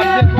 ভুলিয়া